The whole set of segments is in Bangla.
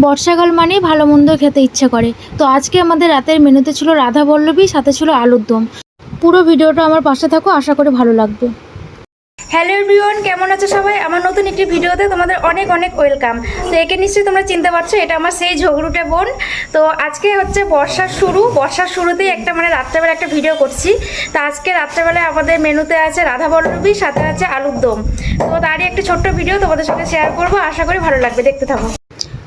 বর্ষাকাল মানেই ভালো মন্দ খেতে ইচ্ছে করে। তো আজকে আমাদের রাতের মেনুতে ছিল রাধা বল্লভী সাথে ছিল আলুর দম। পুরো ভিডিওটা আমার পাশে থাকো, আশা করে ভালো লাগবে। হ্যালো এভরিওয়ান, কেমন আছো সবাই? আমার নতুন একটি ভিডিওতে তোমাদের অনেক অনেক ওয়েলকাম। তো একে নিশ্চয়ই তোমরা চিনতে পারছ, এটা আমার সেই ঝগড়ুটে বোন। তো আজকে হচ্ছে বর্ষার শুরু। বর্ষার শুরুতেই একটা মানে রাত্রেবেলা একটা ভিডিও করছি। তো আজকে রাত্রেবেলায় আমাদের মেনুতে আছে রাধা বল্লভী সাথে আছে আলুর দম। তো তারই একটা ছোট্ট ভিডিও তোমাদের সাথে শেয়ার করব। আশা করি ভালো লাগবে, দেখতে থাকো।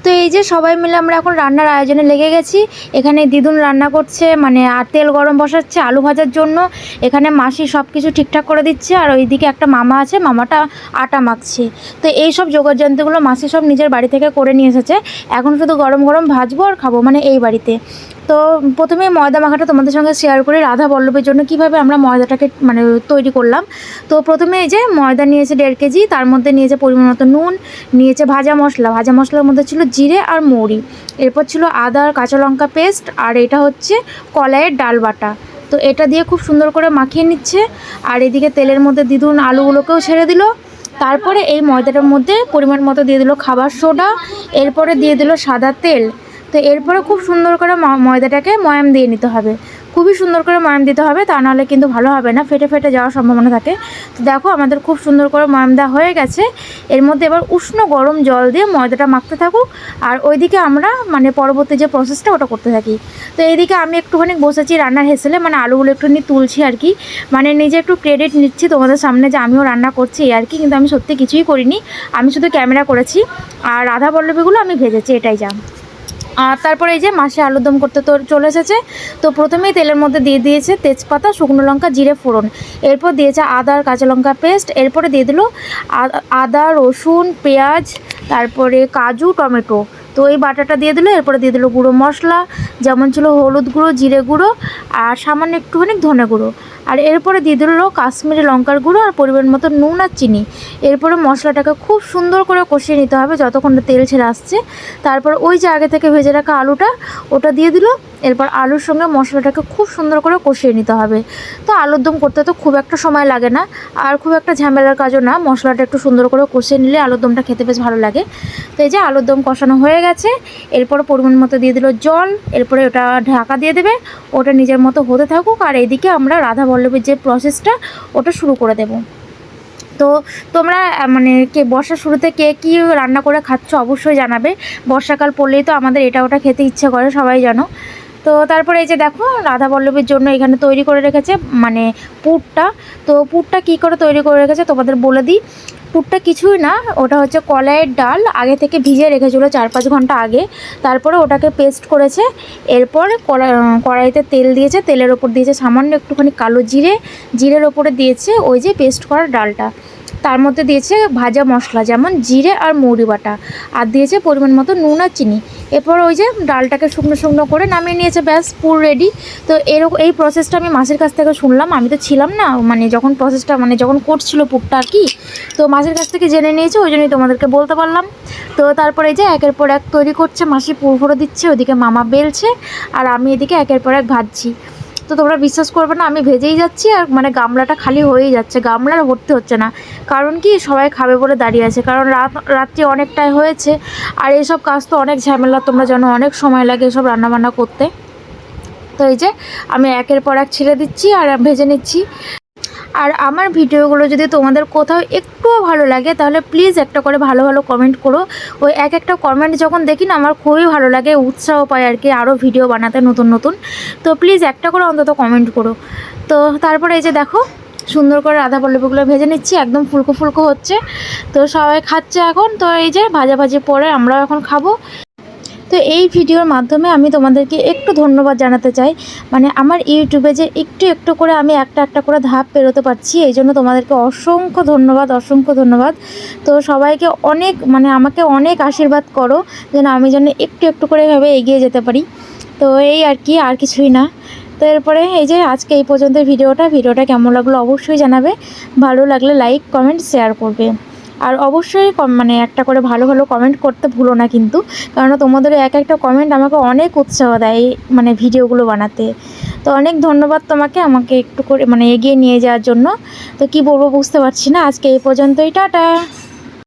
তো এই যে সবাই মিলে আমরা এখন রান্নার আয়োজনে লেগে গেছি। এখানে দিদুন রান্না করছে মানে আর তেল গরম বসাচ্ছে, আলু ভাজার জন্য। এখানে মাসি সব কিছু ঠিকঠাক করে দিচ্ছে, আর ওইদিকে একটা মামা আছে, মামাটা আটা মাখছে। তো এই সব জোগাড় যন্ত্রগুলো মাসি সব নিজের বাড়ি থেকে করে নিয়ে এসেছে। এখন শুধু গরম গরম ভাজবো আর খাব মানে এই বাড়িতে। তো প্রথমে ময়দা মাখাটা তোমাদের সঙ্গে শেয়ার করি রাধা বল্লভের জন্য, কীভাবে আমরা ময়দাটাকে মানে তৈরি করলাম। তো প্রথমে এই যে ময়দা নিয়েছে দেড় কেজি, তার মধ্যে নিয়েছে পরিমাণ মতো নুন, নিয়েছে ভাজা মশলা। ভাজা মশলার মধ্যে ছিল জিরে আর মৌরি। এরপর ছিল আদা আর কাঁচা লঙ্কা পেস্ট আর এটা হচ্ছে কলাইয়ের ডাল বাটা। তো এটা দিয়ে খুব সুন্দর করে মাখিয়ে নিচ্ছে। আর এদিকে তেলের মধ্যে দিদুন আলুগুলোকেও ছেড়ে দিল। তারপরে এই ময়দাটার মধ্যে পরিমাণ মতো দিয়ে দিল খাবার সোডা। এরপরে দিয়ে দিল সাদা তেল। তো এরপরে খুব সুন্দর করে ময়দাটাকে ময়াম দিয়ে নিতে হবে। খুবই সুন্দর করে ময়াম দিতে হবে, তা নাহলে কিন্তু ভালো হবে না, ফেটে ফেটে যাওয়ার সম্ভাবনা থাকে। তো দেখো আমাদের খুব সুন্দর করে ময়াম দেওয়া হয়ে গেছে। এর মধ্যে এবার উষ্ণ গরম জল দিয়ে ময়দাটা মাখতে থাকুক, আর ওইদিকে আমরা মানে পরবর্তী যে প্রসেসটা ওটা করতে থাকি। তো এইদিকে আমি একটুখানি বসেছি রান্নার হেসেলে মানে আলুগুলো একটুখানি তুলছি আর কি। মানে নিজে একটু ক্রেডিট নিচ্ছি তোমাদের সামনে যে আমিও রান্না করছি আর কি, কিন্তু আমি সত্যি কিছুই করিনি। আমি শুধু ক্যামেরা করেছি, আর রাধা পল্লবীগুলো আমি ভেজেছি, এটাই যা। আর তারপরে এই যে মাসে আলুর দম করতে তো চলে এসেছে, তো প্রথমেই তেলের মধ্যে দিয়ে দিয়েছে তেজপাতা, শুকনো লঙ্কা, জিরে, ফোড়ন। এরপর দিয়েছে আদা আর কাঁচা লঙ্কা পেস্ট, এরপরে দিয়ে দিল আদা, রসুন, পেঁয়াজ, তারপরে কাজু, টমেটো। তো এই বাটাটা দিয়ে দিল, এরপরে দিয়ে দিল গুঁড়ো মশলা, যেমন ছিল হলুদ গুঁড়ো, জিরে গুঁড়ো, আর সামান্য একটুখানি ধনে গুঁড়ো। আর এরপরে দিয়ে দিল কাশ্মীরি লঙ্কার গুঁড়ো আর পরিমাণ মতো নুন আর চিনি। এরপরে মশলাটাকে খুব সুন্দর করে কষিয়ে নিতে হবে, যতক্ষণ তেল ছেড়ে আসছে। তারপর ওই যে আগে থেকে ভেজে রাখা আলুটা, ওটা দিয়ে দিল এরপর আলুর সঙ্গে মশলাটাকে খুব সুন্দর করে কষিয়ে নিতে হবে। তো আলুর দম করতে তো খুব একটা সময় লাগে না, আর খুব একটা ঝামেলার কাজও না। মশলাটা একটু সুন্দর করে কষিয়ে নিলে আলুর দমটা খেতে বেশ ভালো লাগে। তো এই যে আলুর দম কষানো হয়ে গেছে, এরপর পরিমাণ মতো দিয়ে দিল জল, এরপরে ওটা ঢাকা দিয়ে দেবে, ওটা নিজের মতো হতে থাকুক, আর এইদিকে আমরা রাধা বল্লভীর যে প্রসেসটা ওটা শুরু করে দেবো। তো তোমরা মানে কে বর্ষার শুরুতে কে কী রান্না করে খাচ্ছ অবশ্যই জানাবে। বর্ষাকাল পড়লেই তো আমাদের এটা ওটা খেতে ইচ্ছে করে, সবাই জানো। তো তারপরে এই যে দেখো, রাধা বল্লভীর জন্য এখানে তৈরি করে রেখেছে মানে পুরটা। তো পুরটা কী করে তৈরি করে রেখেছে তোমাদের বলে দিই। পুরটা কিছুই না, ওটা হচ্ছে কলাইয়ের ডাল, আগে থেকে ভিজে রেখেছিলো চার পাঁচ ঘণ্টা আগে। তারপরে ওটাকে পেস্ট করেছে, এরপর কড়া কড়াইতে তেল দিয়েছে, তেলের ওপর দিয়েছে সামান্য একটুখানি কালো জিরে। জিরের ওপরে দিয়েছে ওই যে পেস্ট করা ডালটা। তার মধ্যে দিয়েছে ভাজা মশলা, যেমন জিরে আর মৌরি বাটা। আর দিয়েছে পরিমাণ মতো নুন আর চিনি। এরপর ওই যে ডালটাকে শুকনো শুকনো করে নামিয়ে নিয়েছে, ব্যাস পুর রেডি তো এরকম এই প্রসেসটা আমি মাসির কাছ থেকে শুনলাম। আমি তো ছিলাম না মানে যখন প্রসেসটা মানে যখন করছিল পুরটা আর কি, তো মাসির কাছ থেকে জেনে নিয়েছে, ওই জন্যই তোমাদেরকে বলতে পারলাম। তো তারপরে এই যে একের পর এক তৈরি করছে, মাসি পুর ভরে দিচ্ছে ওদিকে মামা বেলছে, আর আমি এদিকে একের পর এক ভাজছি। তো তোমরা বিশ্বাস করবে না, আমি ভেজেই যাচ্ছি আর মানে গামলাটা খালি হয়েই যাচ্ছে। গামলার ভর্তি হচ্ছে না। কারণ কি? সবাই খাবে বলে দাঁড়িয়ে আছে। কারণ রাত, রাত্রি অনেকটাই হয়েছে। আর এসব কাজ তো অনেক ঝামেলা, তোমরা জানো, অনেক সময় লাগে এসব রান্নাবান্না করতে। তো এই যে, আমি একের পর এক ছেড়ে দিচ্ছি আর ভেজে নিচ্ছি। আর আমার ভিডিওগুলো যদি তোমাদের কোথাও একটুও ভালো লাগে, তাহলে প্লিজ একটা করে ভালো ভালো কমেন্ট করো। ওই এক একটা কমেন্ট যখন দেখি না, আমার খুবই ভালো লাগে, উৎসাহ পাই আর কি আরও ভিডিও বানাতে নতুন নতুন। তো প্লিজ একটা করে অন্তত কমেন্ট করো। তো তারপরে এই যে দেখো, সুন্দর করে রাধা পল্লবীগুলো ভেজে নিচ্ছি, একদম ফুলকো ফুলকো হচ্ছে। তো সবাই খাচ্ছে এখন, তো এই যে ভাজাভাজি পরে আমরাও এখন খাব। তো এই ভিডিওর মাধ্যমে আমি তোমাদেরকে একটু ধন্যবাদ জানাতে চাই। মানে আমার ইউটিউবে যে একটু একটু করে আমি একটা একটা করে ধাপ পেরোতে পারছি, এই জন্য তোমাদেরকে অসংখ্য ধন্যবাদ অসংখ্য ধন্যবাদ। তো সবাইকে অনেক মানে আমাকে অনেক আশীর্বাদ করো, যেন আমি যেন একটু একটু করে এভাবে এগিয়ে যেতে পারি। তো এই আর কি, আর কিছুই না। তো এরপরে এই যে আজকে এই পর্যন্ত ভিডিওটা ভিডিওটা কেমন লাগল অবশ্যই জানাবে। ভালো লাগলে লাইক কমেন্ট শেয়ার করবে। আর অবশ্যই মানে একটা করে ভালো ভালো কমেন্ট করতে ভুলো না কিন্তু। কারণ তোমাদের এক একটা কমেন্ট আমাকে অনেক উৎসাহ দেয় মানে ভিডিওগুলো বানাতে। তো অনেক ধন্যবাদ তোমাকে আমাকে একটু করে মানে এগিয়ে নিয়ে যাওয়ার জন্য। তো কি বলব বুঝতে পারছি না। আজকে এই পর্যন্তই, টাটা!